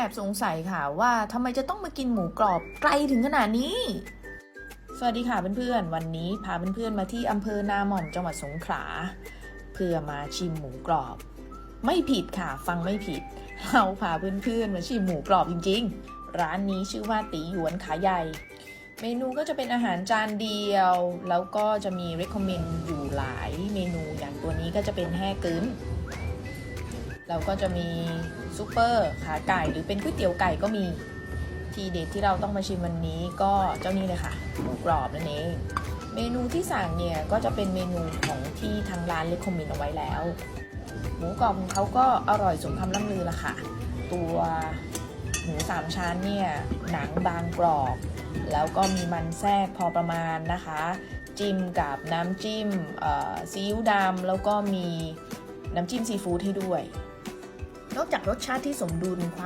อบสงสัยค่ะว่าทำไมจะต้องมากินหมูกรอบไกลถึงขนาดนี้ สวัสดีค่ะเพื่อนๆ วันนี้พาเพื่อนๆมาที่อำเภอนาหม่อมจังหวัดสงขลาเพื่อมาชิมหมูกรอบ ไม่ผิดค่ะ ฟังไม่ผิด เราพาเพื่อนๆมาชิมหมูกรอบจริง ๆ ร้านนี้ชื่อว่าตีหยวนขาใหญ่ เมนูก็จะเป็นอาหารจานเดียว แล้วก็จะมี recommend อยู่หลายเมนูอย่างตัวนี้ก็จะเป็นแห้กึ้น แล้วก็จะมีซุปเปอร์ขาไก่หรือเป็นก๋วยเตี๋ยวไก่ก็มีทีเด็ดที่เราต้องมาชิมวันนี้ก็เจ้านี้เลยค่ะหมูกรอบนั่นเอง เมนูที่สั่งเนี่ยก็จะเป็นเมนูของที่ทางร้านเลคคอมเมนต์เอาไว้แล้ว หมูกรอบของเขาก็อร่อยสมคำล่ำลือละค่ะ ตัวหมูสามชั้นเนี่ยหนังบางกรอบ แล้วก็มีมันแทรกพอประมาณนะคะ จิ้มกับน้ำจิ้มซีอิ๊วดำแล้วก็มีน้ำจิ้มซีฟู้ดให้ด้วย นอกจากรสชาติที่สมดุลความ